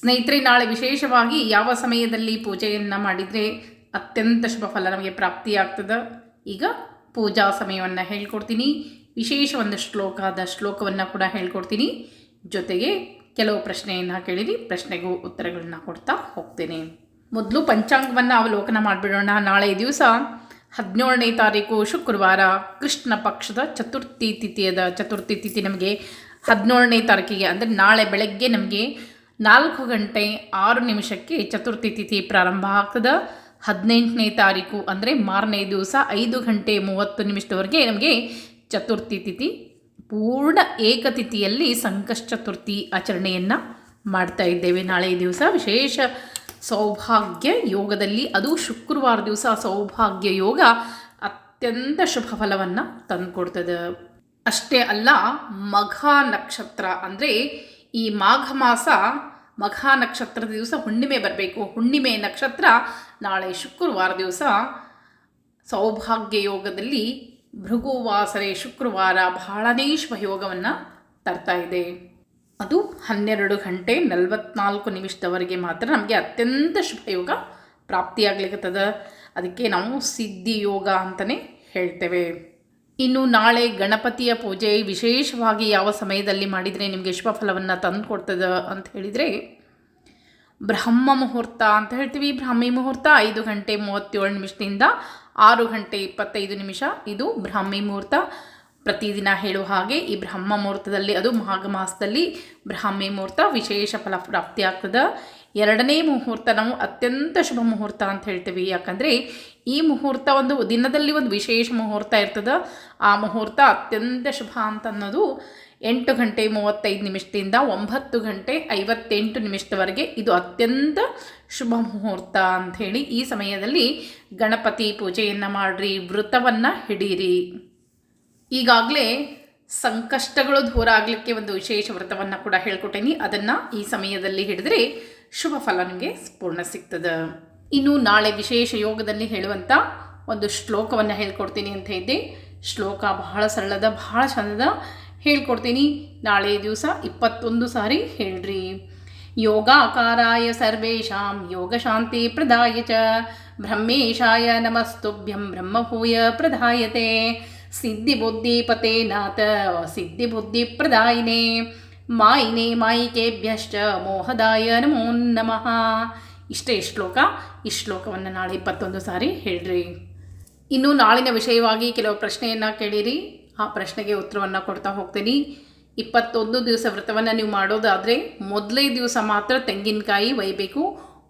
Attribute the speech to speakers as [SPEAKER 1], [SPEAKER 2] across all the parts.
[SPEAKER 1] ಸ್ನೇಹಿತರೆ, ನಾಳೆ ವಿಶೇಷವಾಗಿ ಯಾವ ಸಮಯದಲ್ಲಿ ಪೂಜೆಯನ್ನು ಮಾಡಿದರೆ ಅತ್ಯಂತ ಶುಭ ಫಲ ನಮಗೆ ಪ್ರಾಪ್ತಿಯಾಗ್ತದೆ? ಈಗ ಪೂಜಾ ಸಮಯವನ್ನು ಹೇಳ್ಕೊಡ್ತೀನಿ. ವಿಶೇಷ ಒಂದು ಶ್ಲೋಕದ ಶ್ಲೋಕವನ್ನು ಕೂಡ ಹೇಳ್ಕೊಡ್ತೀನಿ. ಜೊತೆಗೆ ಕೆಲವು ಪ್ರಶ್ನೆಯನ್ನು ಕೇಳಿರಿ, ಪ್ರಶ್ನೆಗೂ ಉತ್ತರಗಳನ್ನ ಕೊಡ್ತಾ ಹೋಗ್ತೇನೆ. ಮೊದಲು ಪಂಚಾಂಗವನ್ನು ಅವಲೋಕನ ಮಾಡಿಬಿಡೋಣ. ನಾಳೆ ದಿವಸ ಹದಿನೇಳನೇ ತಾರೀಕು ಶುಕ್ರವಾರ ಕೃಷ್ಣ ಪಕ್ಷದ ಚತುರ್ಥಿ ತಿಥಿಯದ, ಚತುರ್ಥಿ ತಿಥಿ ನಮಗೆ ಹದಿನೇಳನೇ ತಾರೀಕಿಗೆ, ಅಂದರೆ ನಾಳೆ ಬೆಳಗ್ಗೆ ನಮಗೆ ನಾಲ್ಕು ಗಂಟೆ ಆರು ನಿಮಿಷಕ್ಕೆ ಚತುರ್ಥಿ ತಿಥಿ ಪ್ರಾರಂಭ ಆಗ್ತದೆ. ಹದಿನೆಂಟನೇ ತಾರೀಕು ಅಂದರೆ ಮಾರನೇ ದಿವಸ ಐದು ಗಂಟೆ ಮೂವತ್ತು ನಿಮಿಷದವರೆಗೆ ನಮಗೆ ಚತುರ್ಥಿ ತಿಥಿ, ಪೂರ್ಣ ಏಕತಿಥಿಯಲ್ಲಿ ಸಂಕಷ್ಟ ಚತುರ್ಥಿ ಆಚರಣೆಯನ್ನು ಮಾಡ್ತಾ ಇದ್ದೇವೆ. ನಾಳೆ ದಿವಸ ವಿಶೇಷ ಸೌಭಾಗ್ಯ ಯೋಗದಲ್ಲಿ, ಅದು ಶುಕ್ರವಾರ ದಿವಸ ಸೌಭಾಗ್ಯ ಯೋಗ ಅತ್ಯಂತ ಶುಭ ಫಲವನ್ನು ತಂದುಕೊಡ್ತದೆ. ಅಷ್ಟೇ ಅಲ್ಲ, ಮಘ ನಕ್ಷತ್ರ ಅಂದರೆ ಈ ಮಾಘ ಮಾಸ ಮಘ ನಕ್ಷತ್ರದ ದಿವಸ ಹುಣ್ಣಿಮೆ ಬರಬೇಕು. ಹುಣ್ಣಿಮೆ ನಕ್ಷತ್ರ ನಾಳೆ ಶುಕ್ರವಾರ ದಿವಸ ಸೌಭಾಗ್ಯ ಯೋಗದಲ್ಲಿ ಭೃಗುವಾಸರೆ ಶುಕ್ರವಾರ ಬಹಳನೇ ಯೋಗವನ್ನು ತರ್ತಾ ಇದೆ. ಅದು ಹನ್ನೆರಡು ಗಂಟೆ ನಲವತ್ನಾಲ್ಕು ನಿಮಿಷದವರೆಗೆ ಮಾತ್ರ ನಮಗೆ ಅತ್ಯಂತ ಶುಭ ಯೋಗ ಪ್ರಾಪ್ತಿಯಾಗ್ಲಿಕ್ಕತ್ತದ ಅದಕ್ಕೆ ನಾವು ಸಿದ್ಧಿ ಯೋಗ ಅಂತಲೇ ಹೇಳ್ತೇವೆ. ಇನ್ನು ನಾಳೆ ಗಣಪತಿಯ ಪೂಜೆ ವಿಶೇಷವಾಗಿ ಯಾವ ಸಮಯದಲ್ಲಿ ಮಾಡಿದರೆ ನಿಮಗೆ ಶುಭ ಫಲವನ್ನು ತಂದು ಕೊಡ್ತದೆ ಅಂತ ಹೇಳಿದರೆ, ಬ್ರಹ್ಮ ಮುಹೂರ್ತ ಅಂತ ಹೇಳ್ತೀವಿ. ಬ್ರಾಹ್ಮಿ ಮುಹೂರ್ತ ಐದು ಗಂಟೆ ಮೂವತ್ತೇಳು ನಿಮಿಷದಿಂದ ಆರು ಗಂಟೆ ಇಪ್ಪತ್ತೈದು ನಿಮಿಷ. ಇದು ಬ್ರಾಹ್ಮಿ ಮುಹೂರ್ತ. ಪ್ರತಿದಿನ ಹೇಳುವ ಹಾಗೆ ಈ ಬ್ರಹ್ಮ ಮುಹೂರ್ತದಲ್ಲಿ ಅದು ಮಾಘ ಮಾಸದಲ್ಲಿ ಬ್ರಾಹ್ಮಿ ಮುಹೂರ್ತ ವಿಶೇಷ ಫಲ ಪ್ರಾಪ್ತಿ ಪ್ರಾಪ್ತಿಯಾಗ್ತದೆ ಎರಡನೇ ಮುಹೂರ್ತ ನಾವು ಅತ್ಯಂತ ಶುಭ ಮುಹೂರ್ತ ಅಂತ ಹೇಳ್ತೀವಿ. ಯಾಕಂದರೆ ಈ ಮುಹೂರ್ತ ಒಂದು ದಿನದಲ್ಲಿ ಒಂದು ವಿಶೇಷ ಮುಹೂರ್ತ ಇರ್ತದೆ. ಆ ಮುಹೂರ್ತ ಅತ್ಯಂತ ಶುಭ ಅಂತ ಅನ್ನೋದು ಎಂಟು ಗಂಟೆ ಮೂವತ್ತೈದು ನಿಮಿಷದಿಂದ ಒಂಬತ್ತು ಗಂಟೆ ಐವತ್ತೆಂಟು ನಿಮಿಷದವರೆಗೆ ಇದು ಅತ್ಯಂತ ಶುಭ ಮುಹೂರ್ತ ಅಂಥೇಳಿ ಈ ಸಮಯದಲ್ಲಿ ಗಣಪತಿ ಪೂಜೆಯನ್ನು ಮಾಡಿರಿ ವೃತವನ್ನು ಹಿಡೀರಿ. ಈಗಾಗಲೇ ಸಂಕಷ್ಟಗಳು ದೂರ ಆಗಲಿಕ್ಕೆ ಒಂದು ವಿಶೇಷ ವ್ರತವನ್ನು ಕೂಡ ಹೇಳ್ಕೊಟ್ಟೇನಿ. ಅದನ್ನು ಈ ಸಮಯದಲ್ಲಿ ಹಿಡಿದ್ರೆ ಶುಭ ಫಲ ನಿಮಗೆ ಪೂರ್ಣ ಸಿಗ್ತದೆ. ಇನ್ನು ನಾಳೆ ವಿಶೇಷ ಯೋಗದಲ್ಲಿ ಹೇಳುವಂಥ ಒಂದು ಶ್ಲೋಕವನ್ನು ಹೇಳ್ಕೊಡ್ತೀನಿ ಅಂತ ಇದ್ದೆ. ಶ್ಲೋಕ ಬಹಳ ಸರಳದ, ಬಹಳ ಚಂದದ ಹೇಳ್ಕೊಡ್ತೀನಿ. ನಾಳೆ ದಿವಸ ಇಪ್ಪತ್ತೊಂದು ಸಾರಿ ಹೇಳ್ರಿ. ಯೋಗಾಕಾರಾಯ ಸರ್ವೇಷಾಂ ಯೋಗ ಶಾಂತಿ ಪ್ರದಾಯ ಚ. ಬ್ರಹ್ಮೇಶಾಯ ನಮಸ್ತುಭ್ಯಂ ಬ್ರಹ್ಮಭೂಯ ಪ್ರದಾಯತೆ. ಸಿದ್ಧಿಬುದ್ಧಿಪತೆ ನಾಥ ಸಿದ್ಧಿಬುದ್ಧಿಪ್ರದಾಯಿನೇ ಮಾಯಿನೇ ಮಾಯಿಕೆಭ್ಯಶ್ಚ ಮೋಹದಾಯ ನಮೋ ನಮಃ ಇಷ್ಟೇ ಶ್ಲೋಕ, ಈ ಶ್ಲೋಕವನ್ನು ನಾಳೆ ಇಪ್ಪತ್ತೊಂದು ಸಾರಿ ಹೇಳ್ರಿ. ಇನ್ನು ನಾಳಿನ ವಿಷಯವಾಗಿ ಕೆಲವು ಪ್ರಶ್ನೆಯನ್ನು ಕೇಳಿರಿ. ಆ ಪ್ರಶ್ನೆಗೆ ಉತ್ತರವನ್ನು ಕೊಡ್ತಾ ಹೋಗ್ತೀನಿ. ಇಪ್ಪತ್ತೊಂದು ದಿವಸ ವ್ರತವನ್ನು ನೀವು ಮಾಡೋದಾದರೆ ಮೊದಲೇ ದಿವಸ ಮಾತ್ರ ತೆಂಗಿನಕಾಯಿ ಒಯ್ಯಬೇಕು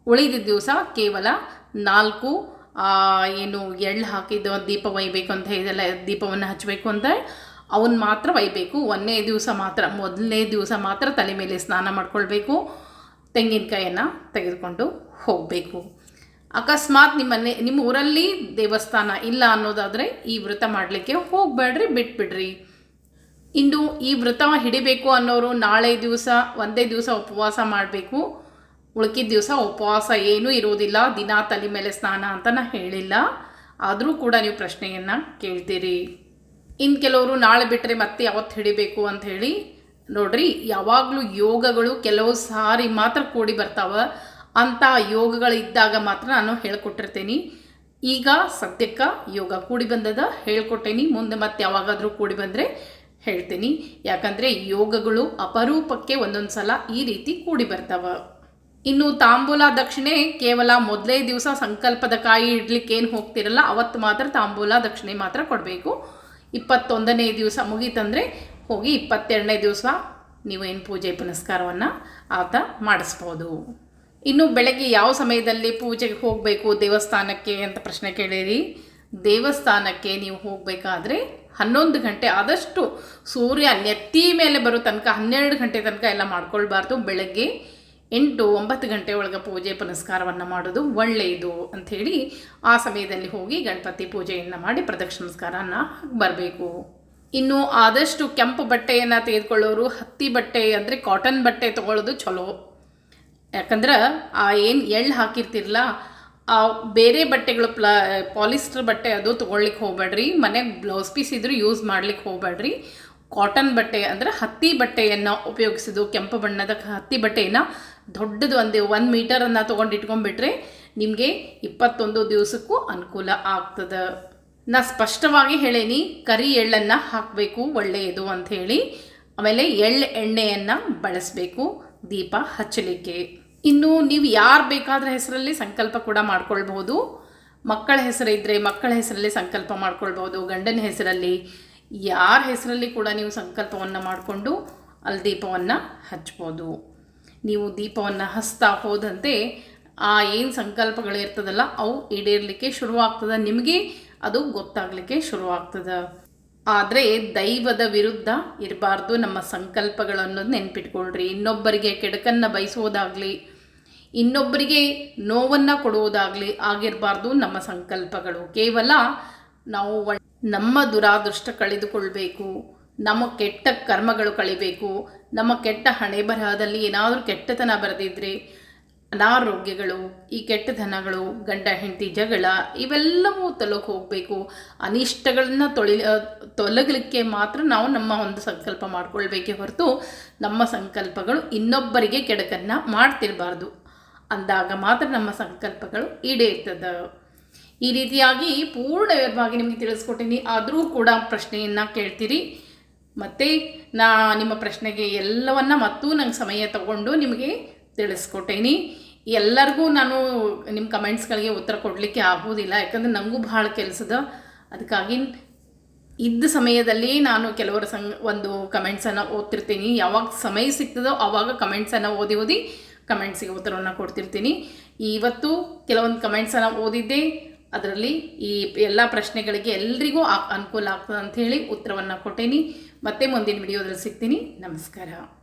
[SPEAKER 1] ಉಳಿದ ದಿವಸ ಕೇವಲ ನಾಲ್ಕು ಏನು ಎಳ್ಳು ಹಾಕಿದ ದೀಪ ಒಯ್ಬೇಕು ಅಂತ ಇದೆಲ್ಲ ದೀಪವನ್ನು ಹಚ್ಚಬೇಕು ಅಂತ ಅವನ್ನ ಮಾತ್ರ ಒಯ್ಬೇಕು. ಒಂದನೇ ದಿವಸ ಮಾತ್ರ, ಮೊದಲನೇ ದಿವಸ ಮಾತ್ರ ತಲೆ ಮೇಲೆ ಸ್ನಾನ ಮಾಡ್ಕೊಳ್ಬೇಕು. ತೆಂಗಿನಕಾಯನ್ನು ತೆಗೆದುಕೊಂಡು ಹೋಗಬೇಕು. ಅಕಸ್ಮಾತ್ ನಿಮ್ಮನೆ, ನಿಮ್ಮ ಊರಲ್ಲಿ ದೇವಸ್ಥಾನ ಇಲ್ಲ ಅನ್ನೋದಾದರೆ ಈ ವ್ರತ ಮಾಡಲಿಕ್ಕೆ ಹೋಗಬೇಡ್ರಿ, ಬಿಟ್ಬಿಡ್ರಿ. ಇನ್ನು ಈ ವ್ರತ ಹಿಡಿಬೇಕು ಅನ್ನೋರು ನಾಳೆ ದಿವಸ, ಒಂದೇ ದಿವಸ ಉಪವಾಸ ಮಾಡಬೇಕು. ಉಳ್ಕಿದ ದಿವಸ ಉಪವಾಸ ಏನೂ ಇರೋದಿಲ್ಲ ದಿನ ತಲೆ ಮೇಲೆ ಸ್ನಾನ ಅಂತ ನಾ ಹೇಳಿಲ್ಲ. ಆದರೂ ಕೂಡ ನೀವು ಪ್ರಶ್ನೆಯನ್ನು ಕೇಳ್ತೀರಿ. ಇನ್ನು ಕೆಲವರು ನಾಳೆ ಬಿಟ್ಟರೆ ಮತ್ತೆ ಯಾವತ್ತು ಹಿಡಿಬೇಕು ಅಂತ ಹೇಳಿ, ನೋಡ್ರಿ, ಯಾವಾಗಲೂ ಯೋಗಗಳು ಕೆಲವು ಸಾರಿ ಮಾತ್ರ ಕೂಡಿ ಬರ್ತಾವೆ. ಅಂಥ ಯೋಗಗಳು ಇದ್ದಾಗ ಮಾತ್ರ ನಾನು ಹೇಳ್ಕೊಟ್ಟಿರ್ತೀನಿ. ಈಗ ಸದ್ಯಕ್ಕೆ ಯೋಗ ಕೂಡಿ ಬಂದದ, ಹೇಳ್ಕೊಟ್ಟೇನಿ. ಮುಂದೆ ಮತ್ತೆ ಯಾವಾಗಾದರೂ ಕೂಡಿ ಬಂದರೆ ಹೇಳ್ತೀನಿ. ಯಾಕಂದರೆ ಯೋಗಗಳು ಅಪರೂಪಕ್ಕೆ ಒಂದೊಂದು ಸಲ ಈ ರೀತಿ ಕೂಡಿ ಬರ್ತಾವೆ. ಇನ್ನು ತಾಂಬೂಲ ದಕ್ಷಿಣೆ ಕೇವಲ ಮೊದಲೇ ದಿವಸ ಸಂಕಲ್ಪದ ಕಾಯಿ ಇಡ್ಲಿಕ್ಕೆ ಏನು ಹೋಗ್ತಿರಲ್ಲ, ಅವತ್ತು ಮಾತ್ರ ತಾಂಬೂಲ ದಕ್ಷಿಣೆ ಮಾತ್ರ ಕೊಡಬೇಕು. ಇಪ್ಪತ್ತೊಂದನೇ ದಿವಸ ಮುಗೀತಂದರೆ ಹೋಗಿ ಇಪ್ಪತ್ತೆರಡನೇ ದಿವಸ ನೀವು ಏನು ಪೂಜೆ ಪುನಸ್ಕಾರವನ್ನು ಆತ ಮಾಡಿಸ್ಬೋದು. ಇನ್ನು ಬೆಳಗ್ಗೆ ಯಾವ ಸಮಯದಲ್ಲಿ ಪೂಜೆಗೆ ಹೋಗಬೇಕು, ದೇವಸ್ಥಾನಕ್ಕೆ ಅಂತ ಪ್ರಶ್ನೆ ಕೇಳಿರಿ. ದೇವಸ್ಥಾನಕ್ಕೆ ನೀವು ಹೋಗಬೇಕಾದ್ರೆ ಹನ್ನೊಂದು ಗಂಟೆ ಆದಷ್ಟು ಸೂರ್ಯ ನೆತ್ತಿ ಮೇಲೆ ಬರೋ ತನಕ, ಹನ್ನೆರಡು ಗಂಟೆ ತನಕ ಎಲ್ಲ ಮಾಡ್ಕೊಳ್ಬಾರ್ದು. ಬೆಳಗ್ಗೆ ಎಂಟು ಒಂಬತ್ತು ಗಂಟೆ ಒಳಗೆ ಪೂಜೆ ಪುನಸ್ಕಾರವನ್ನು ಮಾಡೋದು ಒಳ್ಳೆಯದು ಅಂಥೇಳಿ ಆ ಸಮಯದಲ್ಲಿ ಹೋಗಿ ಗಣಪತಿ ಪೂಜೆಯನ್ನು ಮಾಡಿ ಪ್ರದಕ್ಷಿಣಸ್ಕಾರನ ಬರಬೇಕು. ಇನ್ನು ಆದಷ್ಟು ಕೆಂಪು ಬಟ್ಟೆಯನ್ನು ತೆಗೆದುಕೊಳ್ಳೋರು ಹತ್ತಿ ಬಟ್ಟೆ ಅಂದರೆ ಕಾಟನ್ ಬಟ್ಟೆ ತೊಗೊಳ್ಳೋದು ಚಲೋ. ಯಾಕಂದ್ರೆ ಆ ಏನು ಎಳ್ಳು ಹಾಕಿರ್ತಿರಲ್ಲ ಆ ಬೇರೆ ಬಟ್ಟೆಗಳು ಪ್ಲಾ, ಪಾಲಿಸ್ಟರ್ ಬಟ್ಟೆ ಅದು ತೊಗೊಳ್ಲಿಕ್ಕೆ ಹೋಗ್ಬೇಡ್ರಿ ಮನೆಗೆ ಬ್ಲೌಸ್ ಪೀಸ್ ಇದ್ರೂ ಯೂಸ್ ಮಾಡ್ಲಿಕ್ಕೆ ಹೋಗ್ಬೇಡ್ರಿ. ಕಾಟನ್ ಬಟ್ಟೆ ಅಂದರೆ ಹತ್ತಿ ಬಟ್ಟೆಯನ್ನು ಉಪಯೋಗಿಸೋದು, ಕೆಂಪು ಬಣ್ಣದ ಹತ್ತಿ ಬಟ್ಟೆಯನ್ನು ದೊಡ್ಡದು ಒಂದು ಒಂದು ಮೀಟರನ್ನು ತೊಗೊಂಡು ಇಟ್ಕೊಂಡ್ಬಿಟ್ರೆ ನಿಮಗೆ ಇಪ್ಪತ್ತೊಂದು ದಿವಸಕ್ಕೂ ಅನುಕೂಲ ಆಗ್ತದೆ. ನಾ ಸ್ಪಷ್ಟವಾಗಿ ಹೇಳೇನಿ, ಕರಿ ಎಳ್ಳನ್ನು ಹಾಕಬೇಕು, ಒಳ್ಳೆಯದು ಅಂಥೇಳಿ ಆಮೇಲೆ ಎಳ್ಳು ಎಣ್ಣೆಯನ್ನು ಬಳಸಬೇಕು, ದೀಪ ಹಚ್ಚಲಿಕ್ಕೆ. ಇನ್ನು ನೀವು ಯಾರು ಬೇಕಾದ್ರ ಹೆಸರಲ್ಲಿ ಸಂಕಲ್ಪ ಕೂಡ ಮಾಡ್ಕೊಳ್ಬಹುದು ಮಕ್ಕಳ ಹೆಸರಿದ್ದರೆ ಮಕ್ಕಳ ಹೆಸರಲ್ಲಿ ಸಂಕಲ್ಪ ಮಾಡ್ಕೊಳ್ಬೋದು, ಗಂಡನ ಹೆಸರಲ್ಲಿ ಯಾರ ಹೆಸರಲ್ಲಿ ಕೂಡ ನೀವು ಸಂಕಲ್ಪವನ್ನು ಮಾಡಿಕೊಂಡು ಅಲ್ಲಿ ದೀಪವನ್ನು ಹಚ್ಬೋದು. ನೀವು ದೀಪವನ್ನು ಹಸ್ತಾ ಹೋದಂತೆ ಆ ಏನು ಸಂಕಲ್ಪಗಳಿರ್ತದಲ್ಲ ಅವು ಈಡೇರಲಿಕ್ಕೆ ಶುರುವಾಗ್ತದೆ. ನಿಮಗೆ ಅದು ಗೊತ್ತಾಗಲಿಕ್ಕೆ ಶುರುವಾಗ್ತದೆ. ಆದರೆ ದೈವದ ವಿರುದ್ಧ ಇರಬಾರ್ದು ನಮ್ಮ ಸಂಕಲ್ಪಗಳನ್ನು ನೆನ್ಪಿಟ್ಕೊಳ್ರಿ. ಇನ್ನೊಬ್ಬರಿಗೆ ಕೆಡಕನ್ನು ಬಯಸೋದಾಗಲಿ, ಇನ್ನೊಬ್ಬರಿಗೆ ನೋವನ್ನು ಕೊಡುವುದಾಗಲಿ ಆಗಿರಬಾರ್ದು ನಮ್ಮ ಸಂಕಲ್ಪಗಳು. ಕೇವಲ ನಾವು ನಮ್ಮ ದುರಾದೃಷ್ಟ ಕಳೆದುಕೊಳ್ಬೇಕು. ನಮ್ಮ ಕೆಟ್ಟ ಕರ್ಮಗಳು ಕಳಿಬೇಕು, ನಮ್ಮ ಕೆಟ್ಟ ಹಣೆ ಬರಹದಲ್ಲಿ ಏನಾದರೂ ಕೆಟ್ಟತನ ಬರೆದಿದ್ರೆ, ಅನಾರೋಗ್ಯಗಳು, ಈ ಕೆಟ್ಟತನಗಳು, ಗಂಡ, ಹೆಂಡತಿ, ಜಗಳ, ಇವೆಲ್ಲವೂ ತೊಲಗಿ ಹೋಗಬೇಕು. ಅನಿಷ್ಟಗಳನ್ನ ತೊಳಿ ತೊಲಗಲಿಕ್ಕೆ ಮಾತ್ರ ನಾವು ನಮ್ಮ ಒಂದು ಸಂಕಲ್ಪ ಮಾಡ್ಕೊಳ್ಬೇಕೇ ಹೊರತು ನಮ್ಮ ಸಂಕಲ್ಪಗಳು ಇನ್ನೊಬ್ಬರಿಗೆ ಕೆಡಕನ್ನು ಮಾಡ್ತಿರಬಾರ್ದು. ಅಂದಾಗ ಮಾತ್ರ ನಮ್ಮ ಸಂಕಲ್ಪಗಳು ಈಡೇರ್ತದೆ. ಈ ರೀತಿಯಾಗಿ ಪೂರ್ಣವಾಗಿ ನಿಮಗೆ ತಿಳಿಸ್ಕೊಟ್ಟಿನಿ. ಆದರೂ ಕೂಡ ಪ್ರಶ್ನೆಯನ್ನು ಕೇಳ್ತೀರಿ. ಮತ್ತು ನಾ ನಿಮ್ಮ ಪ್ರಶ್ನೆಗೆ ಎಲ್ಲವನ್ನ ಮತ್ತು ನಂಗೆ ಸಮಯ ತಗೊಂಡು ನಿಮಗೆ ತಿಳಿಸ್ಕೊಟ್ಟೇನಿ. ಎಲ್ಲರಿಗೂ ನಾನು ನಿಮ್ಮ ಕಮೆಂಟ್ಸ್ಗಳಿಗೆ ಉತ್ತರ ಕೊಡಲಿಕ್ಕೆ ಆಗೋದಿಲ್ಲ, ಯಾಕಂದರೆ ನನಗೂ ಭಾಳ ಕೆಲಸದ. ಅದಕ್ಕಾಗಿ ಇದ್ದ ಸಮಯದಲ್ಲಿ ನಾನು ಕೆಲವರ ಸಂ ಒಂದು ಕಮೆಂಟ್ಸನ್ನು ಓದ್ತಿರ್ತೀನಿ. ಯಾವಾಗ ಸಮಯ ಸಿಗ್ತದೋ ಆವಾಗ ಕಮೆಂಟ್ಸನ್ನು ಓದಿ ಓದಿ ಕಮೆಂಟ್ಸಿಗೆ ಉತ್ತರವನ್ನು ಕೊಡ್ತಿರ್ತೀನಿ. ಇವತ್ತು ಕೆಲವೊಂದು ಕಮೆಂಟ್ಸನ್ನು ಓದಿದ್ದೆ ಅದರಲ್ಲಿ ಈ ಎಲ್ಲ ಪ್ರಶ್ನೆಗಳಿಗೆ ಎಲ್ರಿಗೂ ಅನುಕೂಲ ಆಗ್ತದೆ ಅಂತ ಹೇಳಿ ಉತ್ತರವನ್ನು ಕೊಟ್ಟೇನಿ. ಮತ್ತೆ ಮುಂದಿನ ವಿಡಿಯೋದಲ್ಲಿ ಸಿಗ್ತೀನಿ. ನಮಸ್ಕಾರ.